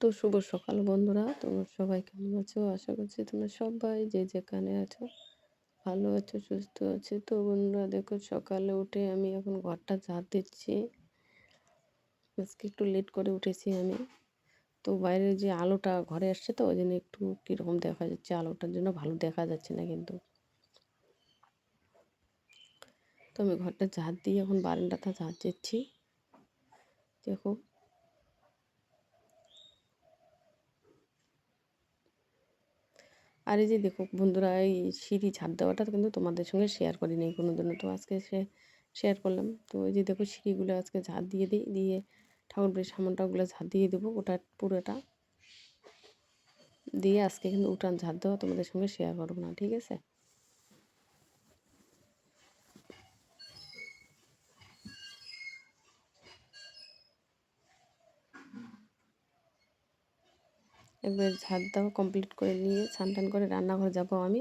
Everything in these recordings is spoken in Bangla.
তো শুভ সকাল বন্ধুরা। তোমরা সবাই কেমন আছো? আশা করছি তোমরা সবাই যে যেখানে আছো ভালো আছো, সুস্থ আছো। তো বন্ধুরা, দেখো সকালে উঠে আমি এখন ঘরটা ঝাড় দিচ্ছি। আজকে একটু লেট করে উঠেছি আমি। তো বাইরে যে আলোটা ঘরে আসছে তো ওই জন্য একটু কীরকম দেখা যাচ্ছে? আলোটার জন্য ভালো দেখা যাচ্ছে না কিন্তু। তো আমি ঘরটা ঝাড় দিয়ে এখন বারান্দাটা ঝাড় দিচ্ছি। দেখো। আর এই যে দেখো বন্ধুরা, এই সিঁড়ি ঝাড় দেওয়াটা কিন্তু তোমাদের সঙ্গে শেয়ার করি নি কোনো দিনও তো আজকে সে শেয়ার করলাম। তো এই যে দেখো সিঁড়িগুলো আজকে ঝাঁপ দিয়ে দিই, দিয়ে ঠাকুর বাড়ির সামনটাগুলো ঝাড় দিয়ে দেবো ওটা পুরোটা। দিয়ে আজকে কিন্তু উঠান ঝাঁপ দেওয়া তোমাদের সঙ্গে শেয়ার করব না, ঠিক আছে? একবার ঝাড় দেওয়া কমপ্লিট করে নিয়ে স্নান করে রান্নাঘরে যাব আমি,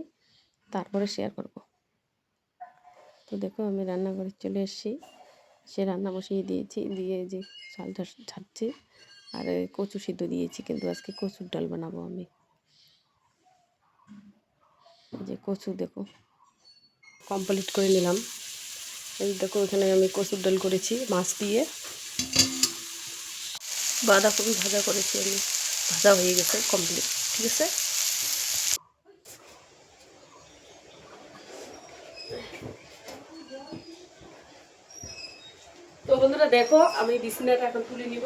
তারপরে শেয়ার করব। তো দেখো আমি রান্নাঘরে চলে এসেছি, সে রান্না বসিয়ে দিয়েছি, দিয়ে যে চালটা ছাড়ছি আর কচু সিদ্ধ দিয়েছি, কিন্তু আজকে কচুর ডাল বানাবো আমি। যে কচু দেখো কমপ্লিট করে নিলাম। এই দেখো এখানে আমি কচুর ডাল করেছি, মাছ দিয়ে। বাঁধাকপি ভাজা করেছি আমি। ভাজা হয়ে গেছে কমপ্লিট ঠিক আছে? তো বন্ধুরা, দেখো, আমি বিছনাটা এখন তুলে নিব।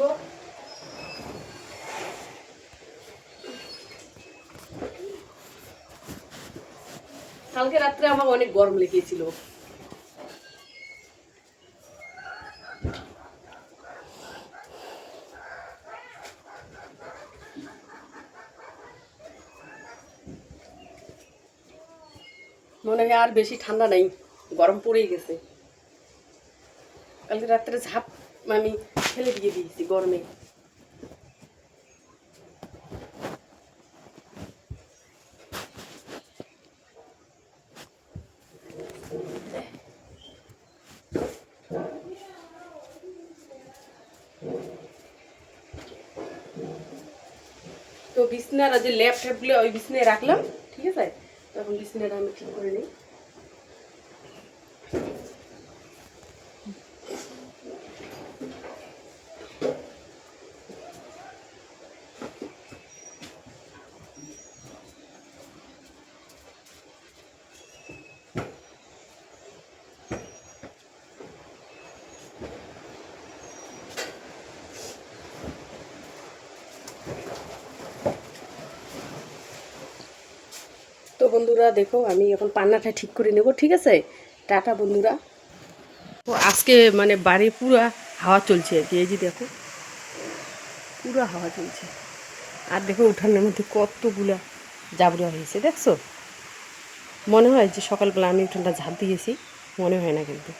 কালকে রাত্রে আমার অনেক গরম লেগেছিল। মনে হয় আর বেশি ঠান্ডা নাই, গরম পড়েই গেছে। কালকে রাত্রে ঝাপ আমি ফেলে দিয়ে দিয়েছি গরমে। তো বিছনার যে ল্যাপ ওই বিছনায় রাখলাম, ঠিক আছে? তখন বিছনাটা আমি ঠিক করে নিই বন্ধুরা, দেখো, আমি এখন পান্নাটা ঠিক করে নেব, ঠিক আছে? টাটা, বন্ধুরা। তো আজকে মানে বাড়ি পুরো হাওয়া চলছে আর কি, এই যে দেখো, পুরো হাওয়া চলছে। আর দেখো, উঠানের মধ্যে কতগুলা জাবরা হয়েছে, দেখছ? মনে হয় যে সকালবেলা আমি উঠানটা ঝাঁপ দিয়েছি, মনে হয় না কিন্তু।